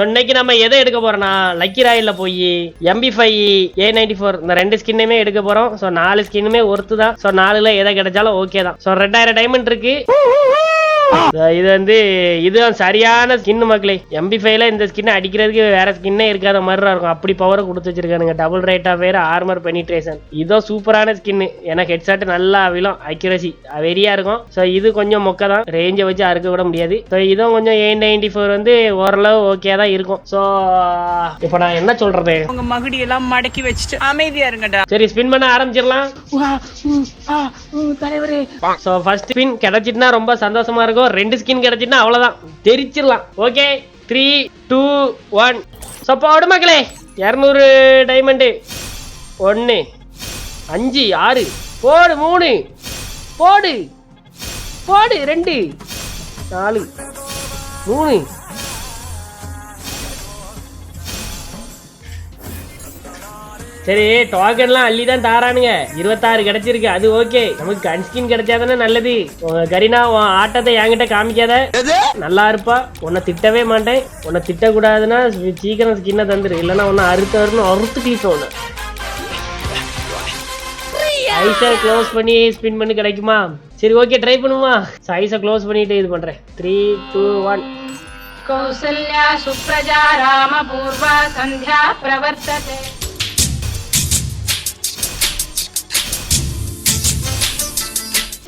So இன்னைக்கு நம்ம எதை எடுக்க போறோம்னா லக்கி ராயில போய் MP five A ninety four இந்த ரெண்டு ஸ்கின்னுமே எடுக்க போறோம். ஸோ நாலு ஸ்கின்னுமே ஒர்த்து தான். ஸோ நாலுல எதை கிடைச்சாலும் ஓகே தான். ஸோ ரெண்டாயிரம் டைமண்ட் இருக்கு. இது வந்து இதுதான் சரியான ஸ்கின் மக்களே. எம்பி ஃபைவ்ல இந்த ஸ்கின் அடிக்கிறதுக்கு வேற ஸ்கின்னே இருக்காத மாதிரி இருக்கும். அப்படி பவரை கொடுத்து வச்சிருக்கானுங்க. டபுள் ரேட்டா வேற ஆர்மர் பெனிட்ரேஷன் இதுவும் சூப்பரான ஸ்கின் எனக்கு ஹெட்ஷாட் நல்லா விழும். அக்யூரசி வெரியா இருக்கும். ஸோ இது கொஞ்சம் மொக்க தான். ரேஞ்சை வச்சு அறுக்க கூட முடியாது. ஸோ இதுவும் கொஞ்சம் எயிட் நைன்டி ஃபோர் வந்து ஓரளவு ஓகே தான் இருக்கும். ஸோ இப்போ நான் என்ன சொல்றது? உங்க மகுடி எல்லாம் மடக்கி வச்சுட்டு அமைதியா இருங்கடா. சரி ஸ்பின் பண்ண ஆரம்பிச்சிடலாம். தலைவரே. ஸோ ஃபர்ஸ்ட் ஸ்பின் கிடைச்சிட்டுனா ரொம்ப சந்தோஷமா இருக்கும். ரெண்டு ஸ்கின் கிடைச்சிட்டுனா அவ்வளோதான் தெரிச்சிடலாம். Okay three two one so மக்களே. இரநூறு டைமண்டு ஒன்று அஞ்சு ஆறு. போடு மூணு. போடு. போடு ரெண்டு. நாலு. மூணு. சரி டோக்கன்லாம் அள்ளி தான் தாரானுங்க. இருபத்தாறு கிடைச்சிருக்கு அது ஓகே நமக்கு கன் ஸ்கின் கிடைச்சாதானே நல்லது. கரீனா உன் ஆட்டத்தை என்கிட்ட காமிக்காத. நல்லா இருப்பா. உன்னை திட்டவே மாட்டேன். உன்னை திட்டக்கூடாதுன்னா சீக்கிரம் ஸ்கின்னை தந்துடு இல்லைன்னா உன்னை அறுத்து அறுன்னு அறுத்து டீச்சோம் உன்னை. ஐஸை க்ளோஸ் பண்ணி ஸ்பின் பண்ணி கிடைக்குமா? சரி ஓகே ட்ரை பண்ணுமா? ஐஸை க்ளோஸ் பண்ணிட்டு இது பண்ணுறேன் த்ரீ டூ ஒன் கௌசல்யா சுப்ரஜா ராமபூர்வா சந்தியா பிரவர்த்ததே.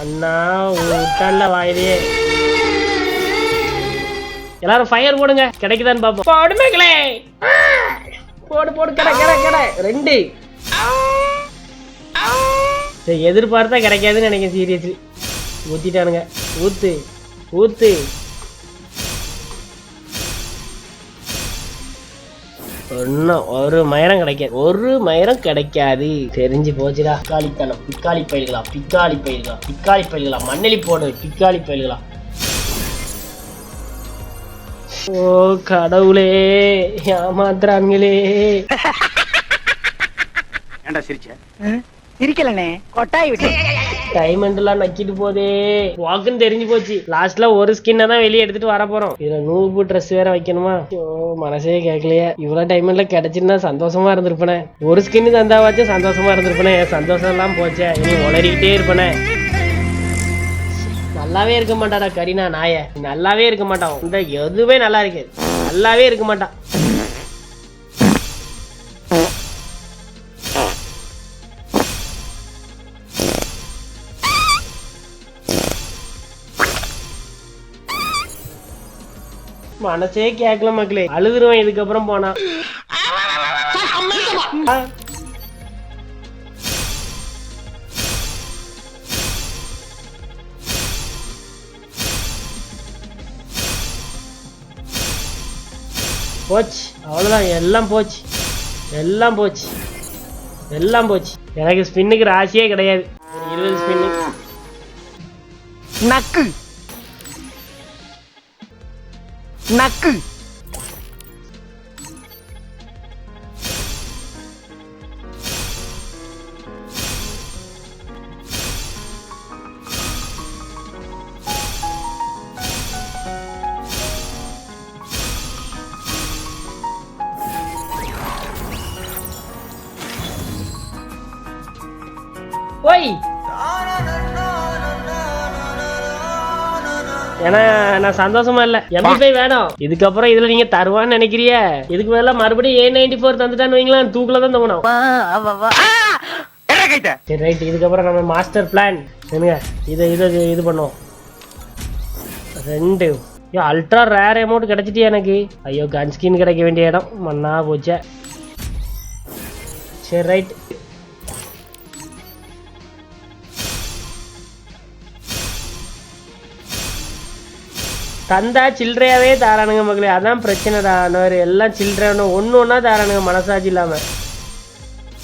அண்ணா விட்டான்ல வாயிலே எல்லாரும் ஃபயர் போடுங்க. கிடைக்குதான்னு பாப்போம் போடுமேங்களே போடு போடு கடை கடை கடை. ரெண்டு. சரி எதிர்பார்த்தா கிடைக்காதுன்னு நினைக்கிறேன் சீரியஸ்லி ஊத்திட்டானுங்க. ஊத்து ஊத்து. ஒன்றும் ஒரு மயிரம் கிடைக்காது ஒரு மயிரம் கிடைக்காது. தெரிஞ்சு போச்சுடா. பிக்காளித்தனம் பிக்காளி பயிர்களா பிக்காளி பயிர்களா பிக்காளி பயிர்களா மண்ணெலி போடு பிக்காளி பயிர்களா. ஓ கடவுளே ஏமாத்துறாங்களே ஏன்டா சிரிச்ச? இருக்கலனே கொட்டாய் விட்டு. டைமண்ட்லாம் எல்லாம் நக்கிட்டு போதே. வாக்குன்னு தெரிஞ்சு போச்சு. லாஸ்ட்ல ஒரு ஸ்கின்னை தான் வெளியே எடுத்துட்டு வர போறோம். இதுல நூறு ட்ரெஸ் வேற வைக்கணுமா? ஐயோ மனசே கேட்கலையே இவ்வளவு டைமண்ட்ல கிடைச்சிருந்தா சந்தோஷமா இருந்திருப்பனே. ஒரு ஸ்கின் தந்தாவாச்சும் சந்தோஷமா இருந்திருப்பனே. என் சந்தோஷம் எல்லாம் போச்சே. இனி உளறிக்கிட்டே இருப்பனே. நல்லாவே இருக்க மாட்டாடா கரீனா நாய. நல்லாவே இருக்க மாட்டான். இந்த எதுவுமே நல்லா இருக்காது. நல்லாவே இருக்க மாட்டான். மனசே கேட்கல மக்களே. அழுதுருவேன் இதுக்கப்புறம் போனா. போச்சு. அவ்வளோதான் எல்லாம் போச்சு. எல்லாம் போச்சு. எல்லாம் போச்சு. எனக்கு ஸ்பின்னுக்கு ராசியே கிடையாது. இருபது ஸ்பின்னு நக்கு. 泣く。おい。ஏன்னா நான் சந்தோஷமா இல்ல. எம்பி வேணும். இதுக்கப்புறம் இதுல நீங்க தருவான்னு நினைக்கிறிய? இதுக்கு மேல மறுபடியும் ஏ நைன்டி ஃபோர் தந்துட்டான்னு வைங்களேன் தூக்குல தான் தோணும் சரி ரைட் இதுக்கப்புறம் நம்ம மாஸ்டர் பிளான் என்னங்க இதை இதை இது பண்ணுவோம். ரெண்டு. ஐயோ அல்ட்ரா ரேர் அமௌண்ட் கிடைச்சிட்டு எனக்கு? ஐயோ கன் ஸ்கின் கிடைக்க வேண்டிய இடம். மண்ணா போச்சே. சரி ரைட் தந்தா சில்லறையாவே தாரானுங்க மக்களே. அதான் பிரச்சனை தான் எல்லாம் சில்லறை ஒன்று ஒன்றா தாரானுங்க மனசாட்சி இல்லாம.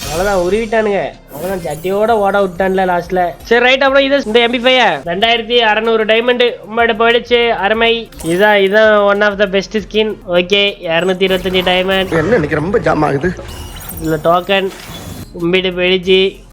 அவ்வளோதான் உருவிட்டானுங்க. அவ்வளோதான் சட்டியோட ஓட விட்டான்ல லாஸ்ட்ல. சரி ரைட் அப்புறம் இது இந்த எம்பி ஃபைவ் ரெண்டாயிரத்தி அறநூறு டைமண்டு உங்களோட போயிடுச்சு அருமை. இதான் இதான் one of the best skin okay இரநூத்தி இருபத்தஞ்சி டைமண்ட் என்ன இன்னைக்கு ரொம்ப ஜாம் ஆகுது. இதில் டோக்கன் உம்பிட்டு போயிடுச்சு.